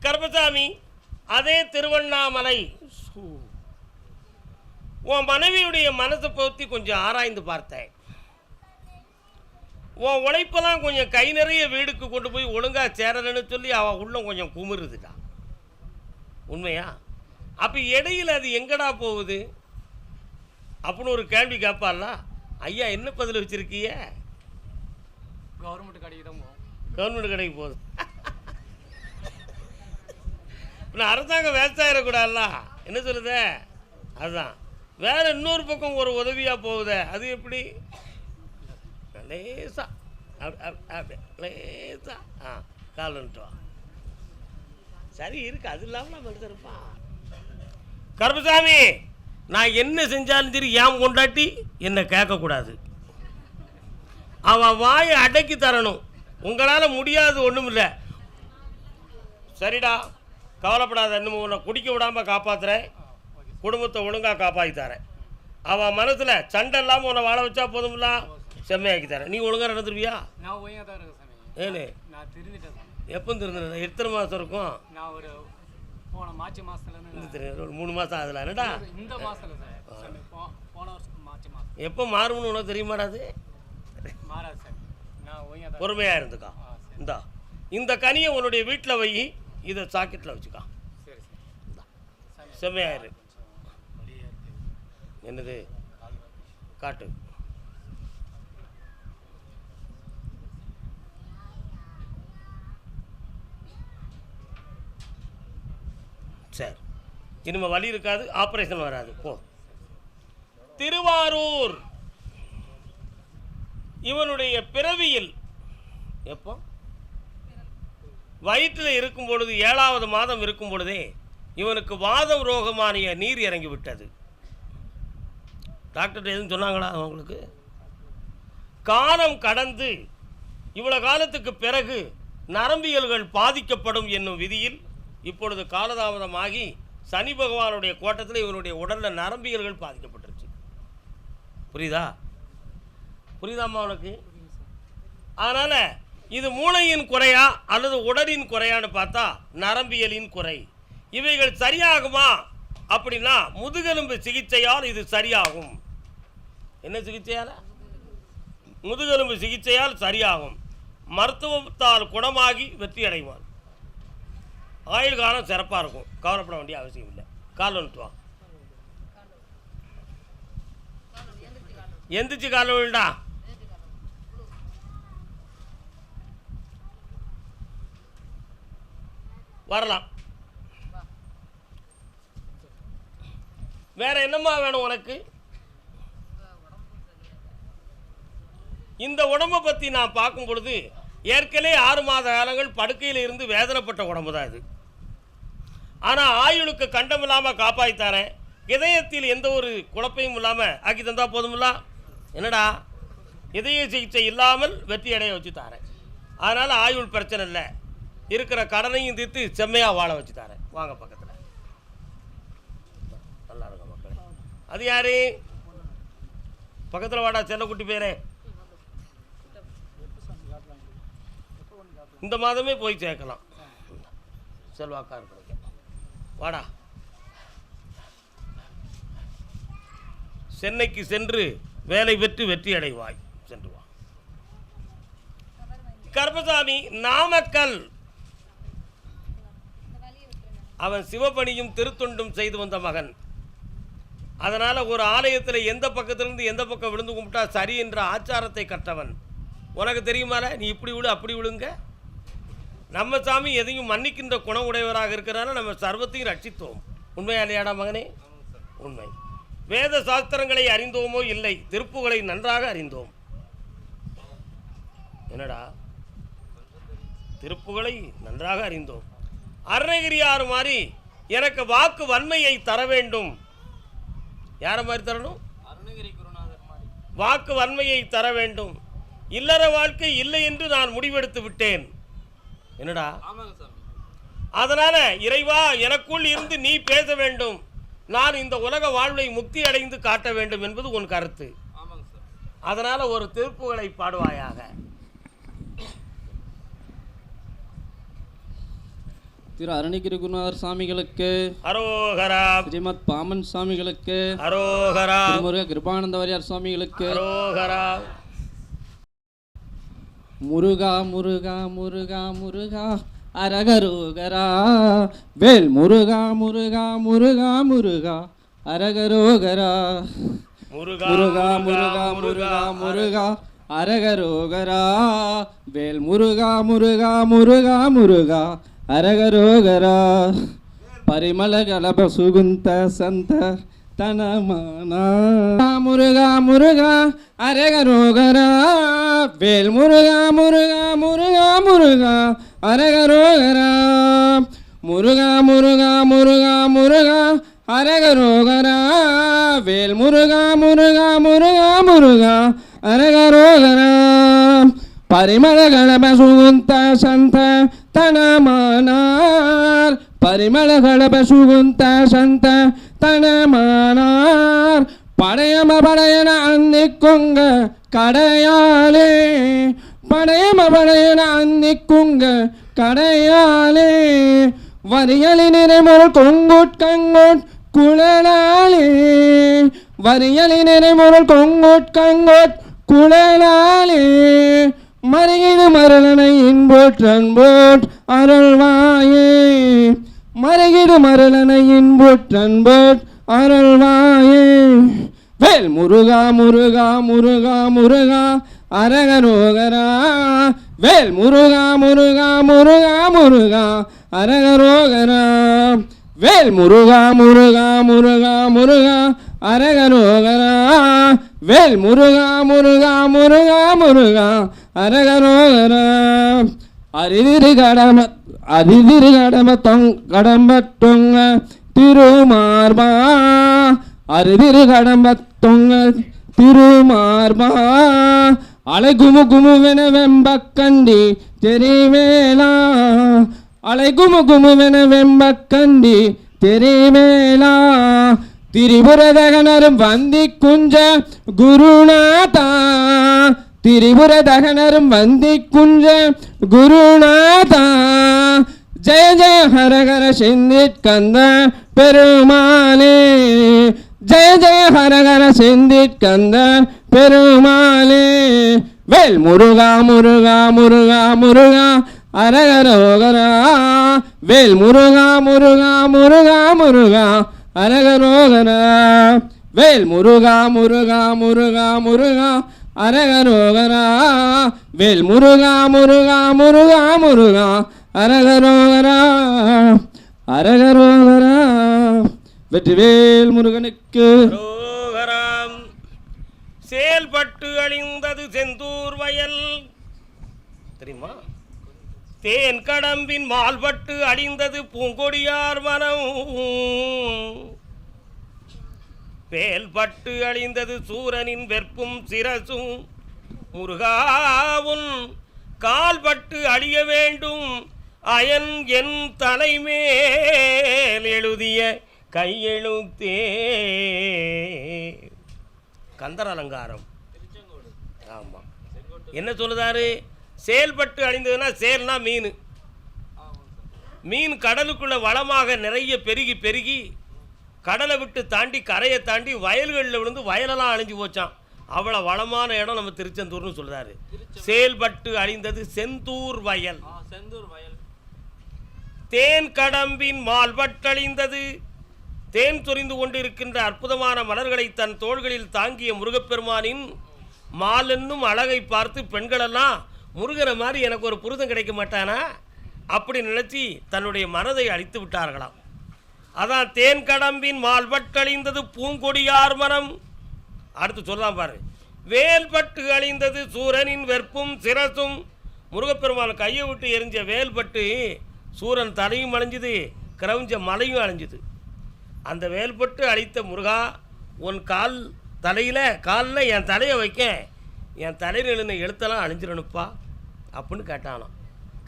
கருப்பசாமி அதே திருவண்ணாமலை. உன் மனைவியுடைய மனசை பற்றி கொஞ்சம் ஆராய்ந்து பார்த்தேன். உன் உழைப்பெல்லாம் கொஞ்சம் கை நிறைய வீடுக்கு கொண்டு போய் ஒழுங்காக சேரலன்னு சொல்லி அவள் உள்ளம் கொஞ்சம் குமுறுதுடா. உண்மையா? அப்போ இடையில அது எங்கடா போகுது? அப்படின்னு ஒரு கேள்வி கேட்பாள்ல. ஐயா என்ன பதில் வச்சுருக்கீங்க? கவர்மெண்ட் கடைக்கு தான் போவோம். கவர்மெண்ட் கடைக்கு போகுது. நான் அரசாங்கம் விவசாயிடக்கூடாதுல்ல என்ன சொல்லுதே? அதுதான் வேற இன்னொரு பக்கம் ஒரு உதவியாக போகுதே. அது எப்படி? லேசா. அப்படி லேசா. ஆ காலன்ட்டு சரி இருக்கு. அது இல்லாமல் நம்ம எடுத்து கருப்பசாமி நான் என்ன செஞ்சாலும் சரி ஏன் கொண்டாட்டி என்னை கேட்கக்கூடாது. அவன் வாயை அடக்கி தரணும். உங்களால் முடியாது ஒன்றும் இல்லை சரிடா. கவலைப்படாத இன்னும் உன்னை குடிக்க விடாமல் காப்பாத்துறேன். குடும்பத்தை ஒழுங்காக காப்பாற்றி தரேன். அவன் மனசில் சண்டை இல்லாமல் உன்னை வாழ வச்சா போதும்ல? செம்மையாக்கி தரேன். நீ ஒழுங்காக நடந்துருவியா? ஏனு? எப்போ திருந்த எத்தனை மாதம் இருக்கும்? நான் ஒரு போன மார்ச் திரு- ஒரு மூணு மாதம் ஆகுதுல என்னடா? இந்த சார். போ- போன வருஷம் மார்ச் மாசம் எப்போ மாறும்னு உனக்கு தெரியுமாடா அது மாறாது நான் தான் பொறுமையாக இருந்துக்கா. சரி. இந்தா. இந்த கனியை உன்னுடைய வீட்டில் வை. இதை சாக்கெட்டில் வச்சுக்கா. செம்மையாயிரு. என்னது? காட்டு. சரி. இனிமே வலி இருக்காது ஆப்ரேஷன் வராது. போ. திருவாரூர். இவனுடைய பிறவியில். எப்போ? வயிற்றில் இருக்கும் பொழுது ஏழாவது மாதம் இருக்கும் பொழுதே இவனுக்கு வாதம் ரோகமானிய நீர் இறங்கி விட்டது. டாக்டர் எதுவும் சொன்னாங்களா அவங்களுக்கு? காலம் கடந்து இவ்வளவு காலத்துக்கு பிறகு நரம்பியல்கள் பாதிக்கப்படும் என்னும் விதியில் இப்பொழுது காலதாமதமாகி சனி பகவானுடைய கோட்டத்தில் இவனுடைய உடலில் நரம்பியல்கள் பாதிக்கப்பட்டுருச்சு. புரியுதா? புரியுதாம்மா உனக்கு? அதனால் இது மூளையின் குறையா அல்லது உடலின் குறையான்னு பார்த்தா நரம்பியலின் குறை. இவைகள் சரியாகுமா அப்படின்னா முதுகெலும்பு சிகிச்சையால் இது சரியாகும். என்ன சிகிச்சையால்? முதுகெலும்பு சிகிச்சையால் சரியாகும். மருத்துவத்தால் குணமாகி வெற்றி அடைவான். ஆயுள் காலம் சிறப்பாக இருக்கும். கவலைப்பட வேண்டிய அவசியம் இல்லை. கால் வந்துட்டு எந்திரிச்சு கால் விழுடா வரலாம். வேற என்னம்மா வேணும் உனக்கு? இந்த உடம்பை பற்றி நான் பார்க்கும் பொழுது ஏற்கனவே ஆறு மாத காலங்கள் படுக்கையில் இருந்து வேதனைப்பட்ட உடம்பு தான் இது ஆனால் ஆயுளுக்கு கண்டம் இல்லாமல் காப்பாற்றித்தாரேன் இதயத்தில் எந்த ஒரு குழப்பையும் இல்லாமல் ஆக்கி தந்தால் போதுமில்லா? என்னடா? இதய சிகிச்சை இல்லாமல் வெற்றி அடைய வச்சு தாரேன். அதனால் ஆயுள் பிரச்சனை இல்லை. இருக்கிற கடனையும் தீர்த்து செம்மையாக வாழ வச்சு தாரேன் வாங்க பக்கத்தில். நல்லா இருக்கும் மக்களே. அது யாரு? பக்கத்தில் வாடா செல்லக்குட்டி பேரே. இந்த மாதமே போய் சேர்க்கலாம். செல்வாக்கா இருக்கிறது வாடா. சென்னைக்கு சென்று வேலை பெற்று வெற்றி அடைவாய். சென்று வா. கர்மசாமி நாமக்கல். அவன் சிவபணியும் திருத்தொண்டும் செய்து வந்த மகன். அதனால் ஒரு ஆலயத்தில் எந்த பக்கத்திலிருந்து எந்த பக்கம் விழுந்து கும்பிட்டா சரி என்ற ஆச்சாரத்தை கற்றவன். உனக்கு தெரியுமால? நீ இப்படி விழு அப்படி விழுங்க. நம்ம சாமி எதையும் மன்னிக்கின்ற குணம் உடையவராக இருக்கிறனால நம்ம சர்வத்தையும் ரட்சித்தோம். உண்மையா இல்லையாடா மகனே? உண்மை. வேத சாஸ்திரங்களை அறிந்தோமோ இல்லை திருப்புகளை நன்றாக அறிந்தோம். என்னடா? திருப்புகளை நன்றாக அறிந்தோம். அருணகிரியார் மாதிரி எனக்கு வாக்கு வன்மையை தர வேண்டும். யாரை மாதிரி தரணும்? வாக்கு வன்மையை தர வேண்டும். இல்லற வாழ்க்கை இல்லை என்று நான் முடிவெடுத்து விட்டேன். என்னடா? அதனால இறைவா எனக்குள் இருந்து நீ பேச வேண்டும். நான் இந்த உலக வாழ்வை முக்தி அடைந்து காட்ட வேண்டும் என்பது உன் கருத்து. அதனால ஒரு திருப்புகளை பாடுவாயாக. திரு அருணகிரி குருநாதர் சாமிகளுக்கு அரோகரா ஸ்ரீமத் பாமன் சாமிகளுக்கு அரோகரா திருமுருக கிருபானந்த வாரியார் சுவாமிகளுக்கு அரோகரா முருகா முருகா முருகா முருகா அரகரோகரா வேல் முருகா முருகா முருகா முருகா அரகரோகரா முருகா முருகா முருகா முருகா முருகா அரகரோகரா வேல் முருகா முருகா முருகா முருகா அரகரோகரா పరిమళ గలభ సుగుంత సంత తన మురుగా మురుగా అరగరోగరా వేల్ మురుగా మురుగా మురుగా మురుగా అరగరోగరా మురుగా మురుగా మురుగా మురుగా అరగరోగరా వేల్ మురుగా మురుగా మురుగా మురుగా అరగరోగరా పరిమళ గణప సుగుంత సంత ತನಮಾನಾರ್ ಪರಿಮಳಗಳ ಬಸುಗುಂತ ಸಂತ தனமானார் படையம படையன அன்னிக்குங்க கடையாளே படையம படையன அன்னிக்குங்க கடையாளே வரியலி நிறைமுறை கொங்குட்கங்குட் குழலாளே வரியலி நிறைமுறை கொங்குட்கங்குட் குழலாளே மறையிடு மரணனை இன்போற்றன் போட் அருள்வாயே மறையிடு மரணனை இன்போற்றன் போட் அருள்வாயே வேல் முருகா முருகா முருகா முருகா அரகரோகரா வேல் முருகா முருகா முருகா முருகா அரகரோகரா வேல் முருகா முருகா முருகா முருகா அரகரோகரா வேல் முருகா முருகா முருகா முருகா அரகரோகரா அரிதிரு கடம அரிதிரு கடம தொங் கடம்ப தொங்க திருமார்பா. அரிதிரு கடம்ப தொங்க திருமார்பா. அலை குமு குமுவென வெம்பக்கண்டி தெரிவேலா. அலை குமு குமுவென வெம்பக்கண்டி தெரிவேலா. திரிபுரதகனரும் வந்தி குஞ்ச குருநாதா. திரிபுர தகனரும் வந்தி குஞ்ச குருநாதா. ஜெய ஜெய ஹரஹர ஹர கந்த பெருமானே ஜெய ஜெய ஹரஹர ஹர கந்த பெருமானே வேல் முருகா முருகா முருகா முருகா அரகரோகரா வேல் முருகா முருகா முருகா முருகா அரகரோகரா வேல் முருகா முருகா முருகா முருகா அரகரோகரா வேல் முருகா முருகா முருகா முருகா. அரகரோகரா அரகரோகரா வெற்றிவேல் முருகனுக்கு. செயல்பட்டு அழிந்தது செந்தூர் வயல். தெரியுமா? தேன் கடம்பின் மால்பட்டு அழிந்தது பூங்கொடியார் மனம். வேல்பட்டு அழிந்தது சூரனின் வெற்பும் சிரசும். முருகாவுன் கால்பட்டு அழிய வேண்டும். அயன் என் தலைமேல் எழுதிய கையெழுத்தே. கந்தர் அலங்காரம் ஆமாம் என்ன சொல்லுதாரு? செயல்பட்டு அழிந்ததுன்னா செயல்னா மீன். மீன் கடலுக்குள்ள வளமாக நிறைய பெருகி பெருகி கடலை விட்டு தாண்டி கரையை தாண்டி வயல்களில் விழுந்து வயலெல்லாம் அழிஞ்சு போச்சான் அவ்வளோ வளமான இடம் நம்ம திருச்செந்தூர்னு சொல்றாரு. செயல்பட்டு அழிந்தது செந்தூர் வயல். செந்தூர் வயல். தேன் கடம்பின் மால்பட்டழிந்தது தேன் சொரிந்து கொண்டிருக்கின்ற அற்புதமான மலர்களை தன் தோள்களில் தாங்கிய முருகப்பெருமானின் மால் என்னும் அழகை பார்த்து பெண்களெல்லாம் முருகனை மாதிரி எனக்கு ஒரு புருஷன் கிடைக்க மாட்டானா? அப்படி நினைச்சி தன்னுடைய மனதை அழித்து விட்டார்களாம். அதான் தேன் கடம்பின் மால்பட்டழிந்தது பூங்கொடியார் மனம் அடுத்து சொல்லலாம் பாரு. வேல்பட்டு அழிந்தது சூரனின் வெற்பும் சிரசும். முருகப்பெருமான் கையை விட்டு எரிஞ்ச வேல்பட்டு சூரன் தலையும் அழிஞ்சுது கிரவுஞ்ச மலையும் அழிஞ்சுது. அந்த வேல்பட்டு அழித்த முருகா உன் கால் தலையில் காலில் என் தலையை வைக்க என் தலையில் எழுந்த எழுத்தெல்லாம் அழிஞ்சிடணுப்பா அப்படின்னு கேட்டானாம்.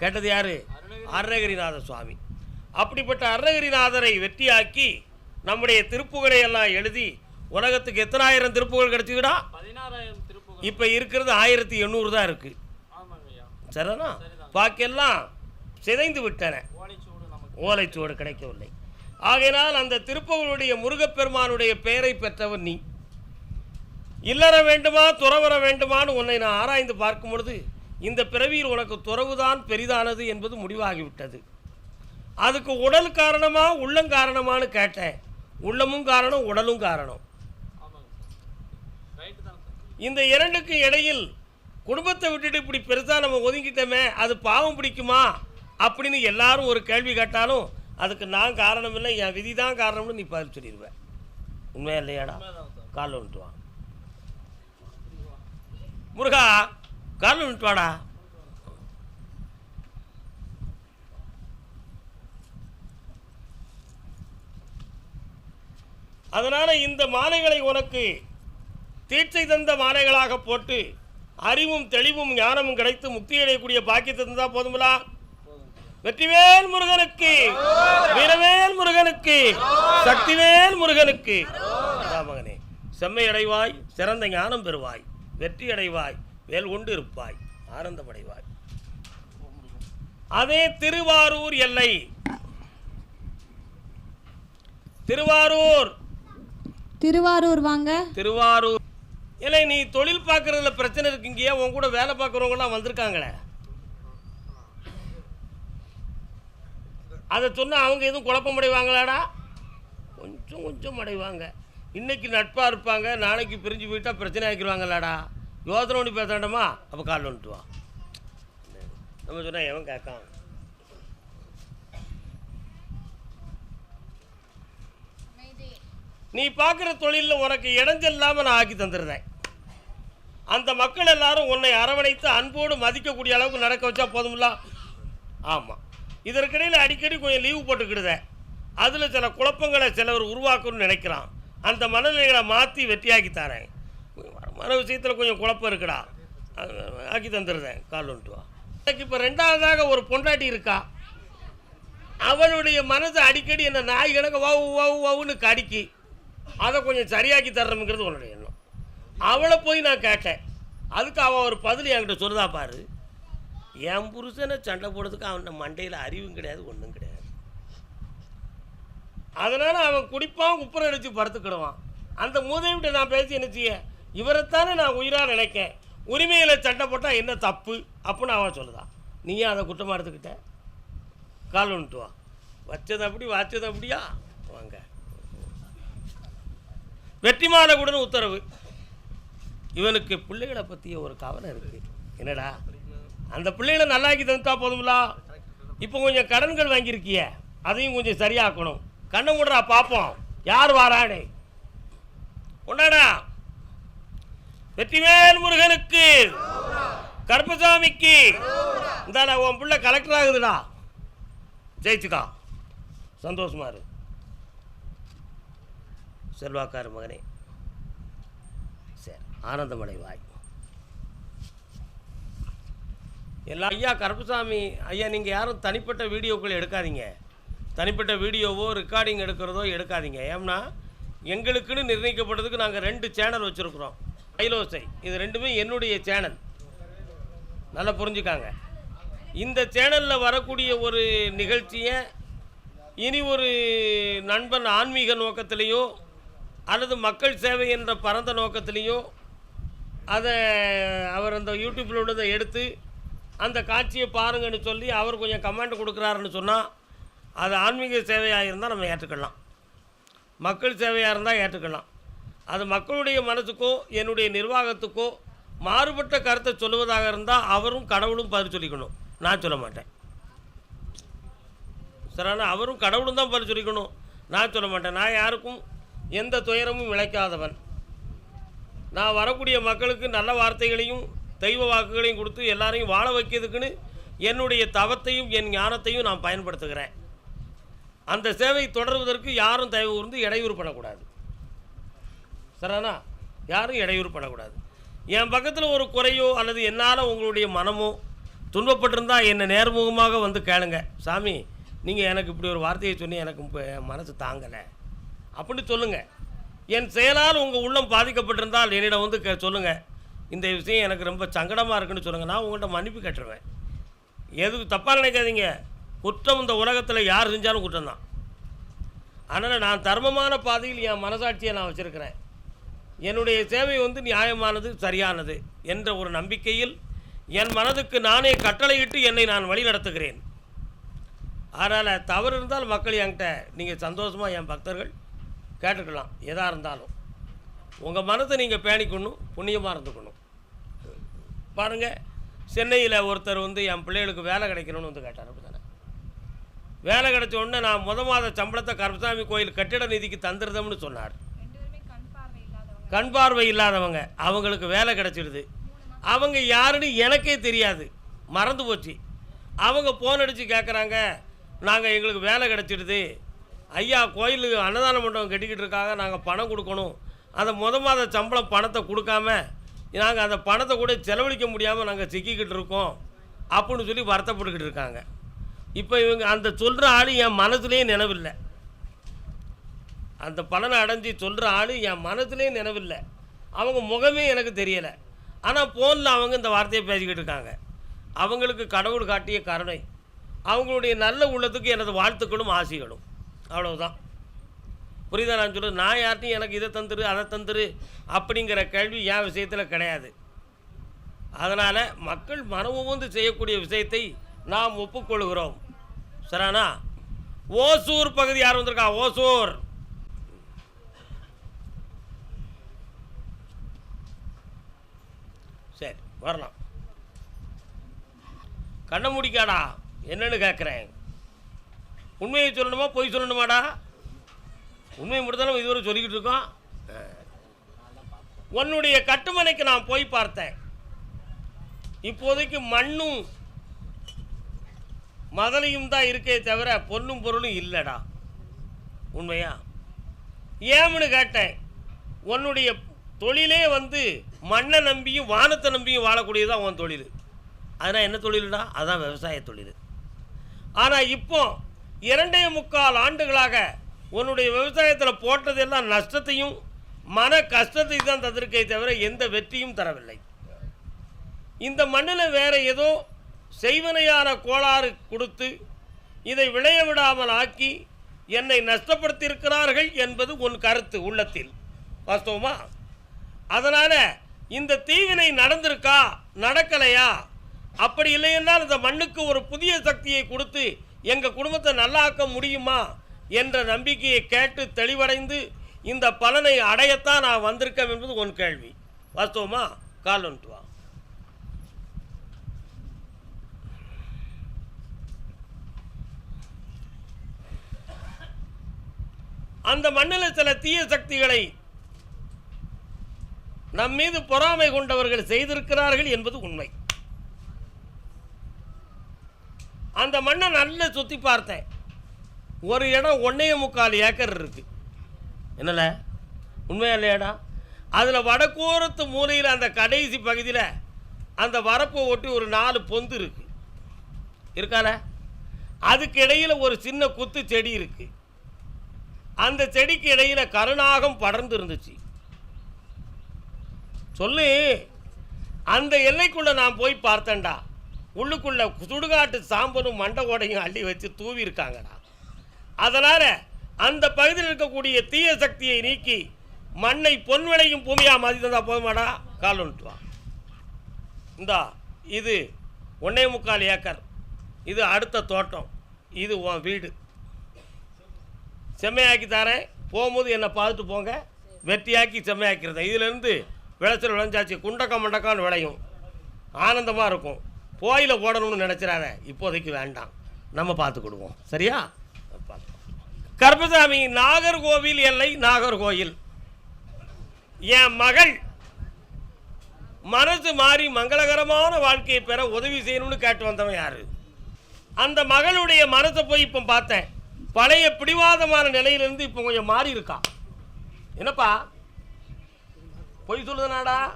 கேட்டது யாரு? அருணகிரிநாத சுவாமி. அப்படிப்பட்ட அருணகிரிநாதரை வெற்றியாக்கி நம்முடைய திருப்புகழை எல்லாம் எழுதி உலகத்துக்கு எத்தனாயிரம் திருப்புகழ் கிடைச்சிக்கிடா திருப்புகள் இப்போ இருக்கிறது ஆயிரத்தி எண்ணூறு தான் இருக்குது சரிதானா? பாக்கெல்லாம் சிதைந்து விட்டன. ஓலைச்சுவடு கிடைக்கவில்லை. ஆகையினால் அந்த திருப்பவனுடைய முருகப்பெருமானுடைய பெயரை பெற்றவர் நீ. இல்லற வேண்டுமா துறவர வேண்டுமான்னு உன்னை நான் ஆராய்ந்து பார்க்கும் பொழுது இந்த பிறவியில் உனக்கு துறவுதான் பெரிதானது என்பது முடிவாகிவிட்டது. அதுக்கு உடல் காரணமா உள்ளம் காரணமான்னு கேட்டேன். உள்ளமும் காரணம் உடலும் காரணம். இந்த இரண்டுக்கு இடையில் குடும்பத்தை விட்டுட்டு இப்படி பெருசாக நம்ம ஒதுங்கிட்டோமே அது பாவம் பிடிக்குமா? அப்படின்னு எல்லாரும் ஒரு கேள்வி கேட்டாலும் அதுக்கு நான் காரணம் இல்லை என் விதி தான் காரணம்னு நீ பதில் சொல்லிடுவேன் உண்மையா இல்லையாடா? காலில் வந்துட்டு வா. முருகா காலில் வந்துட்டு வாடா. அதனால் இந்த மாலைகளை உனக்கு தீட்சை தந்த மாலைகளாக போட்டு அறிவும் தெளிவும் ஞானமும் கிடைத்து முக்தி அடையக்கூடிய பாக்கியத்தை தந்தா போதுங்களா வெற்றிவேல் முருகனுக்கு வீரவேல் முருகனுக்கு சக்திவேல் முருகனுக்கு. மகனே செம்மை அடைவாய் சிறந்த ஞானம் பெறுவாய் வெற்றி அடைவாய் வேல் கொண்டு இருப்பாய் ஆனந்தமடைவாய் அதே திருவாரூர் எல்லை. திருவாரூர் திருவாரூர் வாங்க. திருவாரூர். இல்லை நீ தொழில் பார்க்குறதுல பிரச்சனை இருக்குங்கய்யா உன் கூட வேலை பார்க்குறவங்களாம் வந்திருக்காங்களே. அதை சொன்னால் அவங்க எதுவும் குழப்பம் அடைவாங்களாடா? கொஞ்சம் கொஞ்சம் அடைவாங்க. இன்னைக்கு நட்பாக இருப்பாங்க நாளைக்கு பிரிஞ்சு போயிட்டா பிரச்சனை ஆக்கிடுவாங்களாடா? யோசனை பண்ணி பேச வேண்டாமா? அப்போ கால் வந்துட்டு வா. நம்ம சொன்னால் எவன் கேட்கான்? நீ பார்க்குற தொழிலில் உனக்கு இடைஞ்சல்லாமல் நான் ஆக்கி தந்துடுறேன். அந்த மக்கள் எல்லாரும் உன்னை அரவணைத்து அன்போடு மதிக்கக்கூடிய அளவுக்கு நடக்க வச்சா போதும்ல? ஆமாம் இதற்கிடையில் அடிக்கடி கொஞ்சம் லீவு போட்டுக்கிடுதேன். அதில் சில குழப்பங்களை சிலவர் உருவாக்கணும்னு நினைக்கிறான். அந்த மனநிலைகளை மாற்றி வெற்றியாக்கி தரேன். மன விஷயத்தில் கொஞ்சம் குழப்பம் இருக்குடா. ஆக்கி தந்துடுறேன். கால் வந்துட்டு வா. எனக்கு இப்போ ரெண்டாவதாக ஒரு பொண்டாட்டி இருக்கா. அவளுடைய மனசு அடிக்கடி என்ன நாய் கணக்கு வவு வவு வவுன்னு கடிக்கி. அதை கொஞ்சம் சரியாக்கி தரணுங்கிறது உன்னுடைய எண்ணம். அவளை போய் நான் கேட்டேன். அதுக்கு அவன் ஒரு பதில் என்கிட்ட சொல்லுதா பாரு. என் புருஷனை சண்டை போடுறதுக்கு அவன் மண்டையில் அறிவும் கிடையாது ஒன்றும் கிடையாது. அதனால் அவன் குடிப்பான் குப்புறம் அடித்து படுத்துக்கிடுவான். அந்த மூதைவிட்ட நான் பேசி என்ன செய்ய? இவரைத்தானே நான் உயிராக நினைக்கேன். உரிமையில் சண்டை போட்டால் என்ன தப்பு? அப்படின்னு அவன் சொல்லுதான் நீயும் அதை குற்றமாக எடுத்துக்கிட்ட? கால் வந்துட்டு வா. வச்சது அப்படி வச்சது அப்படியா? வெற்றிமாறகுடன் உத்தரவு. இவனுக்கு பிள்ளைகளை பற்றிய ஒரு கவலை இருக்குது என்னடா? அந்த பிள்ளைகளை நல்லாக்கி தந்துட்டா போதுங்களா இப்போ கொஞ்சம் கடன்கள் வாங்கியிருக்கிய. அதையும் கொஞ்சம் சரியாக்கணும். கண்ணை மூடுறா பார்ப்போம் யார் வாரானே? உண்டாடா வெற்றிவேல் முருகனுக்கு. கருப்பசாமிக்கு. இந்தாடா உன் பிள்ளை கலெக்டர் ஆகுதுடா. ஜெயிச்சுக்கா. சந்தோஷமா இரு. செல்வாக்கார மகனே. சரி ஆனந்தமடைவாய் எல்லா ஐயா கருப்புசாமி ஐயா நீங்கள் யாரும் தனிப்பட்ட வீடியோக்கள் எடுக்காதீங்க. தனிப்பட்ட வீடியோவோ ரெக்கார்டிங் எடுக்கிறதோ எடுக்காதீங்க. ஏம்னா எங்களுக்குன்னு நிர்ணயிக்கப்பட்டதுக்கு நாங்கள் ரெண்டு சேனல் வச்சுருக்குறோம். கைலோசை. இது ரெண்டுமே என்னுடைய சேனல். நல்லா புரிஞ்சுக்காங்க. இந்த சேனலில் வரக்கூடிய ஒரு நிகழ்ச்சியை இனி ஒரு நண்பன் ஆன்மீக நோக்கத்திலேயோ அல்லது மக்கள் சேவை என்ற பரந்த நோக்கத்திலையும் அதை அவர் அந்த யூடியூப்பில் உள்ளதை எடுத்து அந்த காட்சியை பாருங்கன்னு சொல்லி அவர் கொஞ்சம் கமெண்ட் கொடுக்குறாருன்னு சொன்னால் அது ஆன்மீக சேவையாக இருந்தால் நம்ம ஏற்றுக்கலாம். மக்கள் சேவையாக இருந்தால் ஏற்றுக்கலாம். அது மக்களுடைய மனசுக்கோ என்னுடைய நிர்வாகத்துக்கோ மாறுபட்ட கருத்தை சொல்லுவதாக இருந்தால் அவரும் கடவுளும் பதில் சொல்லிக்கணும். நான் சொல்ல மாட்டேன். சரியான அவரும் கடவுளும் தான் பதில் சொல்லிக்கணும். நான் சொல்ல மாட்டேன். நான் யாருக்கும் எந்த துயரமும் விளைக்காதவன். நான் வரக்கூடிய மக்களுக்கு நல்ல வார்த்தைகளையும் தெய்வ வாக்குகளையும் கொடுத்து எல்லாரையும் வாழ வைக்கிறதுக்குன்னு என்னுடைய தவத்தையும் என் ஞானத்தையும் நான் பயன்படுத்துகிறேன். அந்த சேவை தொடர்வதற்கு யாரும் தயவு கூர்ந்து இடையூறு பண்ணக்கூடாது சரிண்ணா யாரும் இடையூறு பண்ணக்கூடாது என் பக்கத்தில் ஒரு குறையோ அல்லது என்னால் உங்களுடைய மனமோ துன்பப்பட்டிருந்தால் என்னை நேர்முகமாக வந்து கேளுங்க. சாமி நீங்கள் எனக்கு இப்படி ஒரு வார்த்தையை சொன்னி எனக்கு இப்போ என் மனசு தாங்கலை. அப்படின்னு சொல்லுங்கள் என் செயலால் உங்கள் உள்ளம் பாதிக்கப்பட்டிருந்தால் என்னிடம் வந்து கே சொல்லுங்கள் இந்த விஷயம் எனக்கு ரொம்ப சங்கடமாக இருக்குன்னு சொல்லுங்கள் நான் உங்கள்கிட்ட மன்னிப்பு கேட்டுருவேன். எதுக்கு தப்பாக நினைக்காதீங்க. குற்றம் இந்த உலகத்தில் யார் செஞ்சாலும் குற்றம் தான். அதனால் நான் தர்மமான பாதையில் என் மனசாட்சியை நான் வச்சுருக்கிறேன். என்னுடைய சேவை வந்து நியாயமானது சரியானது என்ற ஒரு நம்பிக்கையில் என் மனதுக்கு நானே கட்டளையிட்டு என்னை நான் வழி நடத்துகிறேன். அதனால் தவறு இருந்தால் மக்கள் என்கிட்ட நீங்கள் சந்தோஷமாக என் பக்தர்கள் கேட்டுக்கலாம். எதாக இருந்தாலும். உங்கள் மனத்தை நீங்கள் பேணிக்கணும் புண்ணியமாக இருந்துக்கணும். பாருங்கள் சென்னையில் ஒருத்தர் வந்து என் பிள்ளைகளுக்கு வேலை கிடைக்கணும்னு வந்து கேட்டார் அப்படி தானே வேலை கிடைச்ச உடனே நான் முத மாத சம்பளத்தை கருப்பசாமி கோயில் கட்டிட நிதிக்கு தந்துருதம்னு சொன்னார். கண் பார்வை இல்லாதவங்க அவங்களுக்கு வேலை கிடைச்சிடுது அவங்க யாருன்னு எனக்கே தெரியாது. மறந்து போச்சு. அவங்க ஃபோன் அடித்து கேட்குறாங்க நாங்கள் எங்களுக்கு வேலை கிடச்சிடுது ஐயா கோயிலுக்கு அன்னதான மண்டபம் கட்டிக்கிட்டு இருக்காங்க நாங்கள் பணம் கொடுக்கணும். அந்த முத மாத சம்பளம் பணத்தை கொடுக்காம நாங்கள் அந்த பணத்தை கூட செலவழிக்க முடியாமல் நாங்கள் சிக்கிக்கிட்டு இருக்கோம் அப்படின்னு சொல்லி வருத்தப்பட்டுக்கிட்டு இருக்காங்க. இப்போ இவங்க அந்த சொல்கிற ஆள் என் மனசுலேயே நினைவில்லை. அந்த பலனை அடைஞ்சு சொல்கிற ஆள் என் மனசுலேயே நினைவில்லை. அவங்க முகமே எனக்கு தெரியலை. ஆனால் ஃபோனில் அவங்க இந்த வார்த்தையை பேசிக்கிட்டு இருக்காங்க. அவங்களுக்கு கடவுள் காட்டிய கருணை. அவங்களுடைய நல்ல உள்ளத்துக்கு எனது வாழ்த்துக்களும் ஆசைகளும். அவ்வளவுதான். புரியுதா நான் சொல்கிறது நான் யார்ட்டையும் எனக்கு இதை தந்துரு அதை தந்துரு அப்படிங்கிற கேள்வி என் விஷயத்தில் கிடையாது. அதனால் மக்கள் மனமுவந்து செய்யக்கூடிய விஷயத்தை நாம் ஒப்புக்கொள்கிறோம். சரானா ஓசூர் பகுதி யார் வந்திருக்கா? ஓசூர். சரி வரலாம். கண்ணை முடிக்காடா. என்னன்னு கேட்குறேன் உண்மையை சொல்லணுமா பொய் சொல்லணுமாடா? உண்மையை மட்டும் தானே இதுவரை சொல்லிக்கிட்டு இருக்கோம். உன்னுடைய கட்டுமனைக்கு நான் போய் பார்த்தேன். இப்போதைக்கு மண்ணும் மதலையும் தான் இருக்கே தவிர பொண்ணும் பொருளும் இல்லைடா. உண்மையா? ஏம்னு கேட்டேன். உன்னுடைய தொழிலே வந்து மண்ணை நம்பியும் வானத்தை நம்பியும் வாழக்கூடியதான் உன் தொழில். அதனால் என்ன தொழிலுடா? அதான் விவசாய தொழில். ஆனால் இப்போ இரண்டே முக்கால் ஆண்டுகளாக உன்னுடைய விவசாயத்தில் போட்டதெல்லாம் நஷ்டத்தையும் மன கஷ்டத்தை தான் தந்திருக்கே தவிர எந்த வெற்றியும் தரவில்லை. இந்த மண்ணில் வேற ஏதோ செய்வனையான கோளாறு கொடுத்து இதை விளைய விடாமல் ஆக்கி என்னை நஷ்டப்படுத்தியிருக்கிறார்கள் என்பது உன் கருத்து உள்ளத்தில். வாஸ்தவமா? அதனால் இந்த தீவினை நடந்திருக்கா? நடக்கலையா? அப்படி இல்லையென்றால் இந்த மண்ணுக்கு ஒரு புதிய சக்தியை கொடுத்து எங்கள் குடும்பத்தை நல்லாக்க முடியுமா என்ற நம்பிக்கையை கேட்டு தெளிவடைந்து இந்த பலனை அடையத்தான் நான் வந்திருக்கேன் என்பது உன் கேள்வி. வாஸ்தவமா? கால் வந்துட்டு வா. அந்த மண்ணில் சில தீய சக்திகளை நம் மீது பொறாமை கொண்டவர்கள் செய்திருக்கிறார்கள் என்பது உண்மை. அந்த மண்ணை நல்லா சுற்றி பார்த்தேன். ஒரு இடம் ஒன்னே முக்கால் ஏக்கர் இருக்குது என்னல? உண்மையா இல்லையாடா? அதில் வடக்கோரத்து மூலையில் அந்த கடைசி பகுதியில் அந்த வரப்பை ஒட்டி ஒரு நாலு பொந்து இருக்கு. இருக்கால? அதுக்கு இடையில் ஒரு சின்ன குத்து செடி இருக்கு. அந்த செடிக்கு இடையில் கருணாகம் படர்ந்து இருந்துச்சு. சொல்லு அந்த எல்லைக்குள்ளே நான் போய் பார்த்தேன்டா. உள்ளுக்குள்ளே சுடுகாட்டு சாம்பலும் மண்டை ஓடையும் அள்ளி வச்சு தூவி இருக்காங்கடா. அதனால் அந்த பகுதியில் இருக்கக்கூடிய தீய சக்தியை நீக்கி மண்ணை பொன் விளையும் பூமியாக மாற்றி தந்தால் போதுமாடா? கால் வந்துட்டு இந்தா இது ஒன்னே முக்கால் ஏக்கர். இது அடுத்த தோட்டம். இது உன் வீடு. செம்மையாக்கி தரேன். போகும்போது என்னை பார்த்துட்டு போங்க. வெட்டியாக்கி செம்மையாக்கிறத இதிலேருந்து விளைச்சல் விளைஞ்சாச்சு. குண்டக்கம் மண்டக்கான்னு விளையும். ஆனந்தமாக இருக்கும். கோயிலை போடணும்னு நினச்சிடாத. இப்போதைக்கு வேண்டாம். நம்ம பார்த்துக்கிடுவோம். சரியா? கர்பசாமி நாகர்கோவில் எல்லை நாகர்கோயில். என் மகள் மனசு மாறி மங்களகரமான வாழ்க்கையை பெற உதவி செய்யணும்னு கேட்டு வந்தவன் யாரு? அந்த மகளுடைய மனசை போய் இப்போ பார்த்தேன். பழைய பிடிவாதமான நிலையிலிருந்து இப்போ கொஞ்சம் மாறி இருக்கா. என்னப்பா? பொய் சொல்லுதுனாடா?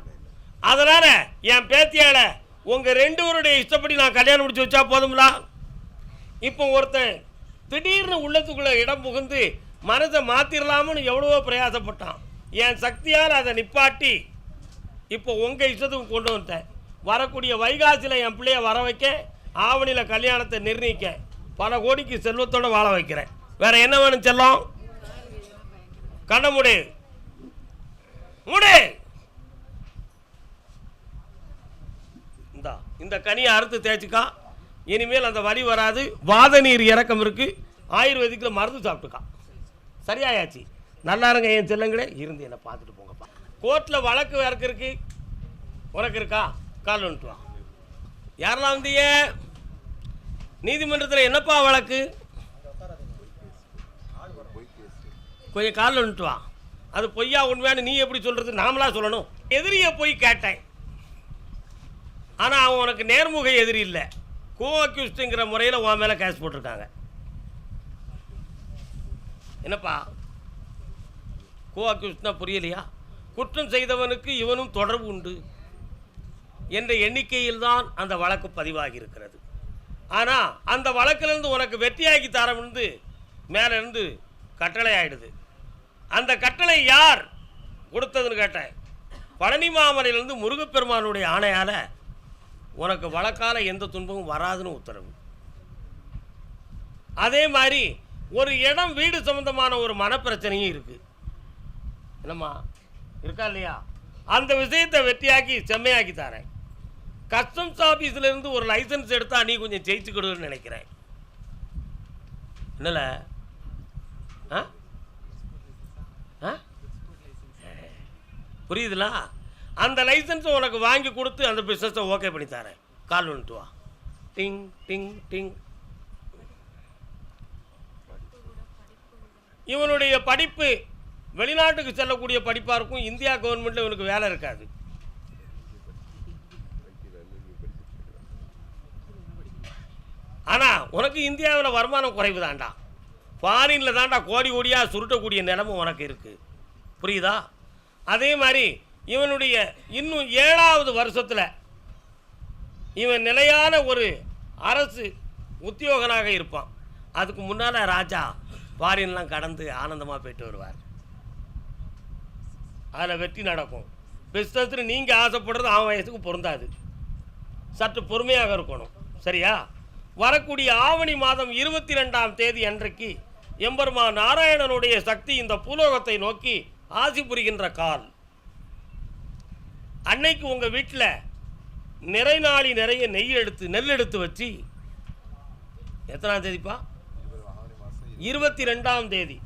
அதனால என் பேத்தியால உங்கள் ரெண்டு பேருடைய இஷ்டப்படி நான் கல்யாணம் முடிச்சு வச்சா போதும்லா? இப்போ ஒருத்தன் திடீர்னு உள்ளத்துக்குள்ளே இடம் புகுந்து மனதை மாத்திரலாம்னு எவ்வளவோ பிரயாசப்பட்டான். என் சக்தியால் அதை நிப்பாட்டி இப்போ உங்கள் இஷ்டத்துக்கு கொண்டு வந்தேன் வரக்கூடிய வைகாசியில் என் பிள்ளைய வர வைக்க ஆவணியில் கல்யாணத்தை நிர்ணயிக்க பல கோடிக்கு செல்வத்தோட வாழ வைக்கிறேன். வேற என்ன வேணும் செல்லம்? கண்ண முடி. முடி! இந்த கனியை அறுத்து தேய்ச்சிக்கா. இனிமேல் அந்த வலி வராது. வாத நீர் இறக்கம் இருக்குது ஆயுர்வேதிக்கில் மருந்து சாப்பிட்டுக்கா. சரியாயாச்சு. நல்லா இருங்க என் செல்லங்களே. இருந்து என்னை பார்த்துட்டு போங்கப்பா. கோர்ட்டில் வழக்கு யாருக்கு இருக்கு. உனக்கு இருக்கா? கால் வந்துட்டு யாரெல்லாம் வந்தீங்க? நீதிமன்றத்தில் என்னப்பா வழக்கு? கொஞ்சம் காலில் வந்துட்டு வா. அது பொய்யா உண்மையான நீ எப்படி சொல்கிறது நாமளாக சொல்லணும். எதிரியை போய் கேட்டேன். ஆனால் அவன் உனக்கு நேர்முக எதிரி இல்லை. கோ அக்யூஸ்டுங்கிற முறையில் உன் மேலே கேஸ் போட்டிருக்காங்க. என்னப்பா? கோ அக்யூஸ்ட்னா புரியலையா? குற்றம் செய்தவனுக்கு இவனும் தொடர்பு உண்டு என்ற எண்ணிக்கையில் தான் அந்த வழக்கு பதிவாகி இருக்கிறது ஆனால் அந்த வழக்கிலிருந்து உனக்கு வெற்றியாக்கி தரமிருந்து மேலேருந்து கட்டளை ஆயிடுது. அந்த கட்டளை யார்? கொடுத்ததுன்னு கேட்டேன். பழனி மாமலையிலிருந்து முருகப்பெருமானுடைய ஆணையால் உனக்கு வழக்கால எந்த துன்பமும் வராதுன்னு உத்தரவு. அதே மாதிரி ஒரு இடம் வீடு சம்பந்தமான ஒரு மனப்பிரச்சனையும் இருக்குது என்னம்மா? இருக்கா இல்லையா? அந்த விஷயத்தை வெற்றியாக்கி செம்மையாக்கி தரேன். கஸ்டம்ஸ் ஆஃபீஸ்லேருந்து ஒரு லைசன்ஸ் எடுத்தா நீ கொஞ்சம் ஜெயிச்சுக்கிடுன்னு நினைக்கிறேன். என்னல? ஆ? ஆ? அந்த லைசன்ஸை உனக்கு வாங்கி கொடுத்து அந்த பிஸ்னஸை ஓகே பண்ணி தரேன். கால் வந்துட்டு வா. டிங் டிங் டிங். இவனுடைய படிப்பு வெளிநாட்டுக்கு செல்லக்கூடிய படிப்பாக இருக்கும் இந்தியா கவர்மெண்ட்டில் இவனுக்கு வேலை இருக்காது. ஆனால் உனக்கு இந்தியாவில் வருமானம் குறைவு தான்டா ஃபாரினில் தான்டா கோடி கோடியாக சுருட்டக்கூடிய நிலமும் உனக்கு இருக்குது புரியுதா? அதே மாதிரி இவனுடைய இன்னும் ஏழாவது வருஷத்தில் இவன் நிலையான ஒரு அரசு உத்தியோகனாக இருப்பான். அதுக்கு முன்னால் ராஜா பாரின்லாம் கடந்து ஆனந்தமாக போயிட்டு வருவார். அதில் வெற்றி நடக்கும். பிஸ்னஸ்னு நீங்கள் ஆசைப்படுறது அவன் வயசுக்கு பொருந்தாது. சற்று பொறுமையாக இருக்கணும். சரியா? வரக்கூடிய ஆவணி மாதம் இருபத்தி ரெண்டாம் தேதி அன்றைக்கு எம்பெருமா நாராயணனுடைய சக்தி இந்த பூலோகத்தை நோக்கி ஆசி புரிகின்ற கால். அன்னைக்கு உங்கள் வீட்டில் நிறை நாளி நிறைய நெய் எடுத்து நெல் எடுத்து வச்சு எத்தனாம் தேதிப்பா? இருபத்தி ரெண்டாம் தேதி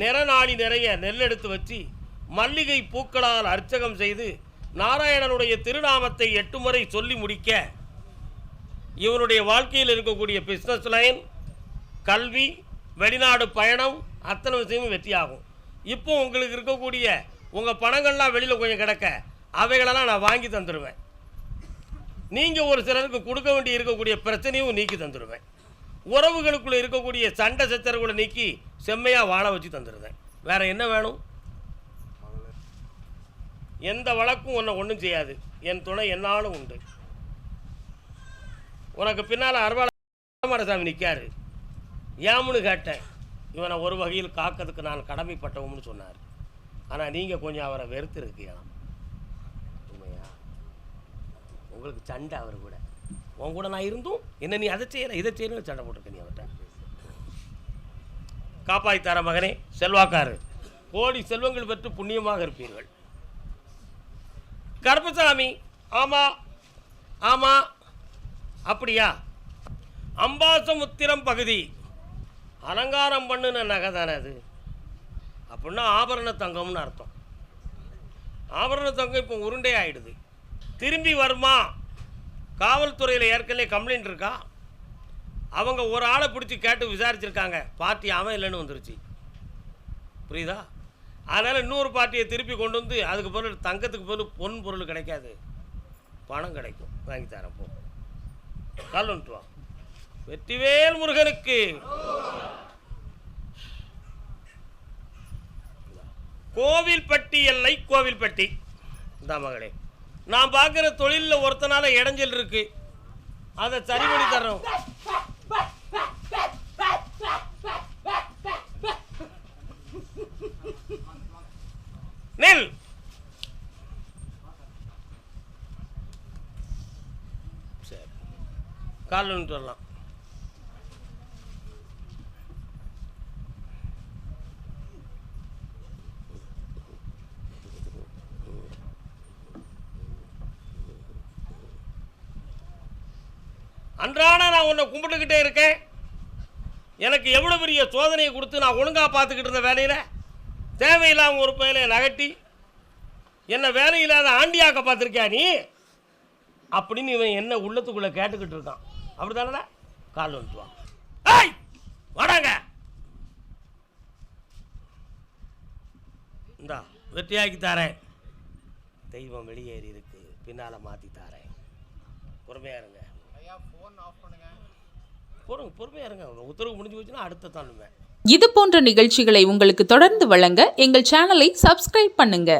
நிறநாளி நிறைய நெல் எடுத்து வச்சு மல்லிகை பூக்களால் அர்ச்சகம் செய்து நாராயணனுடைய திருநாமத்தை எட்டு முறை சொல்லி முடிக்க இவனுடைய வாழ்க்கையில் இருக்கக்கூடிய பிஸ்னஸ் லைன் கல்வி வெளிநாடு பயணம் அத்தனை விஷயமும் வெற்றியாகும். இப்போ உங்களுக்கு இருக்கக்கூடிய உங்கள் பணங்கள்லாம் வெளியில் கொஞ்சம் கிடக்க அவைகளெல்லாம் நான் வாங்கி தந்துடுவேன் நீங்கள் ஒரு சிலருக்கு கொடுக்க வேண்டி இருக்கக்கூடிய பிரச்சனையும் நீக்கி தந்துடுவேன் உறவுகளுக்குள்ளே இருக்கக்கூடிய சண்டை சச்சரவுகளை நீக்கி செம்மையாக வாழ வச்சு தந்துடுவேன் வேறு என்ன வேணும்? எந்த வழக்கும் உன்னை ஒன்றும் செய்யாது. என் துணை என்னாலும் உண்டு. உனக்கு பின்னால் அருவாளமாரசாமி நிற்காரு ஏமுன்னு கேட்டேன். இவனை ஒரு வகையில் காக்கிறதுக்கு நான் கடமைப்பட்டவம்னு சொன்னார். ஆனால் நீங்கள் கொஞ்சம் அவரை வெறுத்து இருக்கலாம் உங்களுக்கு சண்டை அவர் கூட. உன் கூட நான் இருந்தும் என்ன நீ அதை செய்யலை இதை செய்யணும் சண்டை போட்டிருக்க நீ அவர்கிட்ட. காப்பாய் தர மகனே செல்வாக்காரு. கோடி செல்வங்கள் பெற்று புண்ணியமாக இருப்பீர்கள். கருப்பசாமி ஆமாம் ஆமாம் அப்படியா? அம்பாசமுத்திரம் பகுதி. அலங்காரம் பண்ணுன நகை தானே அது. அப்படின்னா ஆபரண தங்கம்னு அர்த்தம். ஆபரண தங்கம் இப்போ உருண்டே ஆகிடுது திரும்பி வருமா? காவல்துறையில் ஏற்கனவே கம்ப்ளைண்ட் இருக்கா? அவங்க ஒரு ஆளை பிடிச்சி கேட்டு விசாரிச்சிருக்காங்க. பார்ட்டி அவன் இல்லைன்னு வந்துருச்சு. புரியுதா? அதனால் இன்னொரு பார்ட்டியை திருப்பி கொண்டு வந்து அதுக்கு பொருள் தங்கத்துக்கு பொருள் பொன் பொருள் கிடைக்காது. பணம் கிடைக்கும். வாங்கி தரேன் போ. கால் வா. வெற்றிவேல் முருகனுக்கு. கோவில்பட்டி எல்லை கோவில்பட்டி. இந்த மகளே. நான் பார்க்குற தொழிலில் ஒருத்தனால இடைஞ்சல் இருக்கு. அதை சரி பண்ணி தர்றோம். நெல். சரி. கால் வரலாம். அன்றாட நான் உன்னை கும்பிட்டுக்கிட்டே இருக்கேன். எனக்கு எவ்வளோ பெரிய சோதனையை கொடுத்து நான் ஒழுங்காக பார்த்துக்கிட்டு இருந்த வேலையில்? தேவையில்லாமல் ஒரு பையனை நகட்டி என்னை வேலையில்லாத ஆண்டியாக்க பார்த்துருக்கியா நீ? அப்படின்னு இவன் என்ன உள்ளத்துக்குள்ளே கேட்டுக்கிட்டு இருக்கான். அப்படி தானடா கால் வந்துட்டுவான் ஆய் ஏய்! வாடாங்க! இந்தா வெற்றியாக்கி தரேன். தெய்வம் வெளியேறி இருக்கு. பின்னால் மாற்றி தரேன். பொறுமையாக இருங்க. பொறுங்க பொறுமையாக இருங்க. உத்தரவு முடிஞ்சு போச்சுன்னா அடுத்த தள்ளுவேன். இது போன்ற நிகழ்ச்சிகளை உங்களுக்கு தொடர்ந்து வழங்க எங்கள் சேனலை சப்ஸ்கிரைப் பண்ணுங்க.